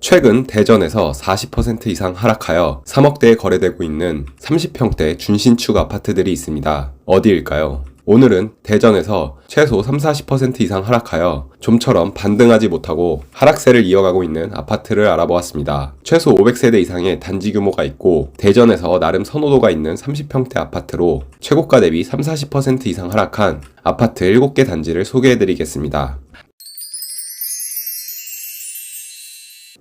최근 대전에서 40% 이상 하락하여 3억대에 거래되고 있는 30평대 준신축 아파트들이 있습니다. 어디일까요? 오늘은 대전에서 최소 3, 40% 이상 하락하여 좀처럼 반등하지 못하고 하락세를 이어가고 있는 아파트를 알아보았습니다. 최소 500세대 이상의 단지 규모가 있고 대전에서 나름 선호도가 있는 30평대 아파트로 최고가 대비 3, 40% 이상 하락한 아파트 7개 단지를 소개해드리겠습니다.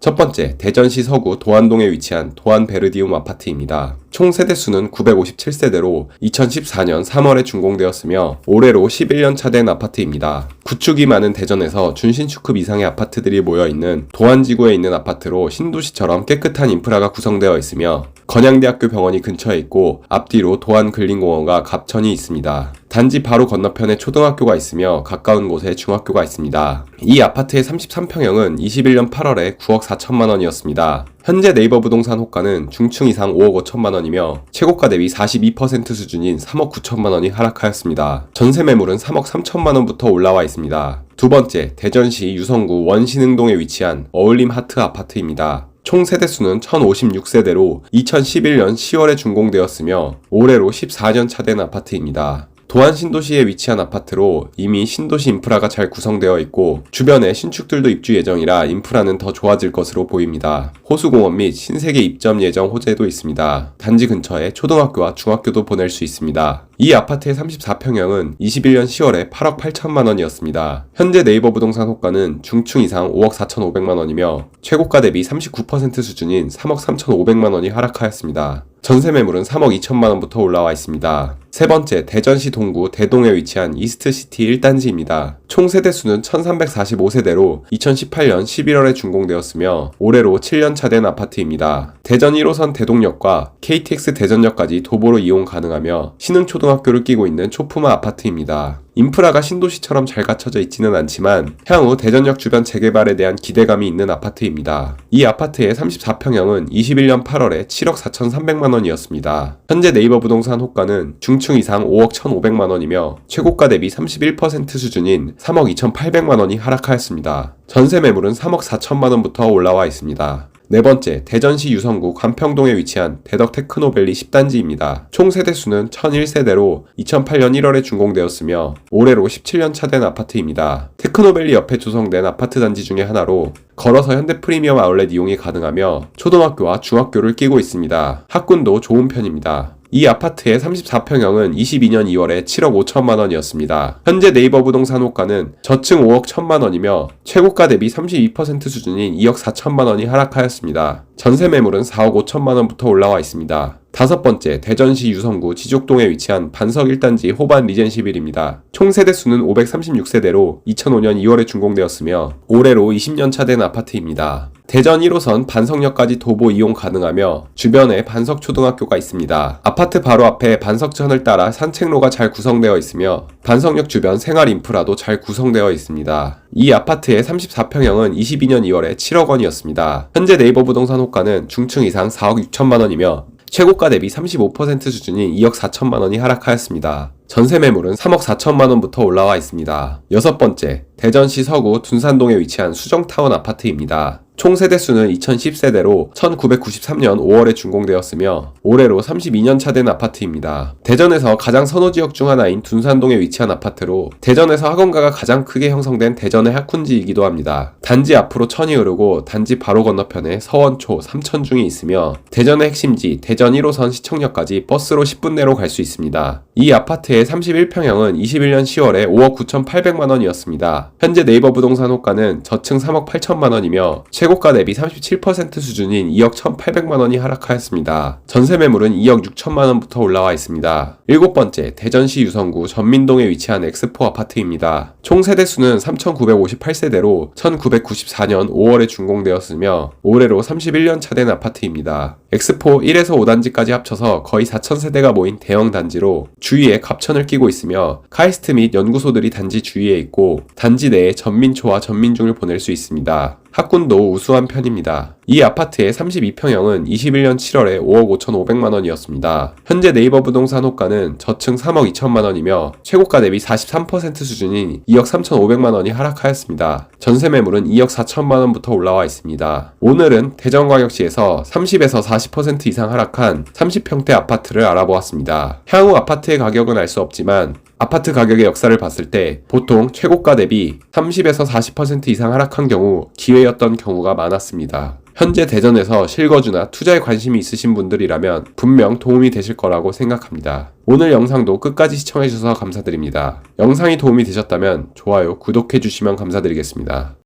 첫 번째, 대전시 서구 도안동에 위치한 도안 베르디움 아파트입니다. 총 세대수는 957세대로 2014년 3월에 준공되었으며 올해로 11년 차 된 아파트입니다. 구축이 많은 대전에서 준신축급 이상의 아파트들이 모여있는 도안지구에 있는 아파트로 신도시처럼 깨끗한 인프라가 구성되어 있으며 건양대학교 병원이 근처에 있고 앞뒤로 도안 근린공원과 갑천이 있습니다. 단지 바로 건너편에 초등학교가 있으며 가까운 곳에 중학교가 있습니다. 이 아파트의 33평형은 21년 8월에 9억 4천만 원이었습니다. 현재 네이버 부동산 호가는 중층 이상 5억 5천만 원 이며 최고가 대비 42% 수준인 3억 9천만 원이 하락하였습니다. 전세 매물은 3억 3천만 원부터 올라와 있습니다. 두 번째, 대전시 유성구 원신흥동에 위치한 어울림 하트 아파트입니다. 총 세대수는 1056세대로 2011년 10월에 준공되었으며 올해로 14년 차된 아파트입니다. 도안 신도시에 위치한 아파트로 이미 신도시 인프라가 잘 구성되어 있고 주변에 신축들도 입주 예정이라 인프라는 더 좋아질 것으로 보입니다. 호수공원 및 신세계 입점 예정 호재도 있습니다. 단지 근처에 초등학교와 중학교도 보낼 수 있습니다. 이 아파트의 34평형은 21년 10월에 8억 8천만 원이었습니다. 현재 네이버 부동산 호가는 중층 이상 5억 4천5백만 원이며 최고가 대비 39% 수준인 3억 3천5백만 원이 하락하였습니다. 전세 매물은 3억 2천만 원부터 올라와 있습니다. 세 번째, 대전시 동구 대동에 위치한 이스트시티 1단지입니다. 총 세대 수는 1345세대로 2018년 11월에 준공되었으며 올해로 7년 차 된 아파트입니다. 대전 1호선 대동역과 KTX 대전역까지 도보로 이용 가능하며 신흥초등 학교를 끼고 있는 초품화 아파트입니다. 인프라가 신도시처럼 잘 갖춰져 있지는 않지만 향후 대전역 주변 재개발에 대한 기대감이 있는 아파트입니다. 이 아파트의 34평형은 21년 8월에 7억 4,300만 원이었습니다. 현재 네이버 부동산 호가는 중층 이상 5억 1,500만 원이며 최고가 대비 31% 수준인 3억 2,800만 원이 하락하였습니다. 전세 매물은 3억 4천만 원부터 올라와 있습니다. 네 번째, 대전시 유성구 관평동에 위치한 대덕 테크노밸리 10단지입니다. 총 세대수는 1001세대로 2008년 1월에 준공되었으며 올해로 17년 차된 아파트입니다. 테크노밸리 옆에 조성된 아파트 단지 중의 하나로 걸어서 현대 프리미엄 아울렛 이용이 가능하며 초등학교와 중학교를 끼고 있습니다. 학군도 좋은 편입니다. 이 아파트의 34평형은 22년 2월에 7억 5천만 원이었습니다. 현재 네이버 부동산 호가는 저층 5억 1천만 원이며 최고가 대비 32% 수준인 2억 4천만 원이 하락하였습니다. 전세 매물은 4억 5천만 원부터 올라와 있습니다. 다섯 번째, 대전시 유성구 지족동에 위치한 반석 1단지 호반 리젠시빌입니다. 총 세대수는 536세대로 2005년 2월에 준공되었으며 올해로 20년 차 된 아파트입니다. 대전 1호선 반석역까지 도보 이용 가능하며 주변에 반석초등학교가 있습니다. 아파트 바로 앞에 반석천을 따라 산책로가 잘 구성되어 있으며 반석역 주변 생활 인프라도 잘 구성되어 있습니다. 이 아파트의 34평형은 22년 2월에 7억 원이었습니다. 현재 네이버 부동산 호가는 중층 이상 4억 6천만 원이며 최고가 대비 35% 수준인 2억 4천만 원이 하락하였습니다. 전세 매물은 3억 4천만 원부터 올라와 있습니다. 여섯 번째, 대전시 서구 둔산동에 위치한 수정타운 아파트입니다. 총 세대수는 2010세대로 1993년 5월에 준공되었으며 올해로 32년 차 된 아파트입니다. 대전에서 가장 선호 지역 중 하나인 둔산동에 위치한 아파트로 대전에서 학원가가 가장 크게 형성된 대전의 학군지이기도 합니다. 단지 앞으로 천이 흐르고 단지 바로 건너편에 서원초, 삼천중이 있으며 대전의 핵심지 대전 1호선 시청역까지 버스로 10분 내로 갈 수 있습니다. 이 아파트의 31평형은 21년 10월에 5억 9,800만 원이었습니다. 현재 네이버 부동산 호가는 저층 3억 8천만 원이며 최고가 대비 37% 수준인 2억 1,800만 원이 하락하였습니다. 전세 매물은 2억 6천만 원부터 올라와 있습니다. 일곱 번째, 대전시 유성구 전민동에 위치한 엑스포 아파트입니다. 총 세대 수는 3,958세대로 1994년 5월에 준공되었으며 올해로 31년 차 된 아파트입니다. 엑스포 1에서 5단지까지 합쳐서 거의 4,000세대가 모인 대형 단지로 주위에 갑천을 끼고 있으며 카이스트 및 연구소들이 단지 주위에 있고 단지 내에 전민초와 전민중을 보낼 수 있습니다. 학군도 우수한 편입니다. 이 아파트의 32평형은 21년 7월에 5억 5,500만 원이었습니다. 현재 네이버 부동산 호가는 저층 3억 2천만 원이며 최고가 대비 43% 수준인 2억 3,500만 원이 하락하였습니다. 전세 매물은 2억 4천만 원부터 올라와 있습니다. 오늘은 대전광역시에서 30에서 40% 이상 하락한 30평대 아파트를 알아보았습니다. 향후 아파트의 가격은 알 수 없지만 아파트 가격의 역사를 봤을 때 보통 최고가 대비 30에서 40% 이상 하락한 경우 기회 였던 경우가 많았습니다. 현재 대전에서 실거주나 투자에 관심이 있으신 분들이라면 분명 도움이 되실 거라고 생각합니다. 오늘 영상도 끝까지 시청해주셔서 감사드립니다. 영상이 도움이 되셨다면 좋아요, 구독해주시면 감사드리겠습니다.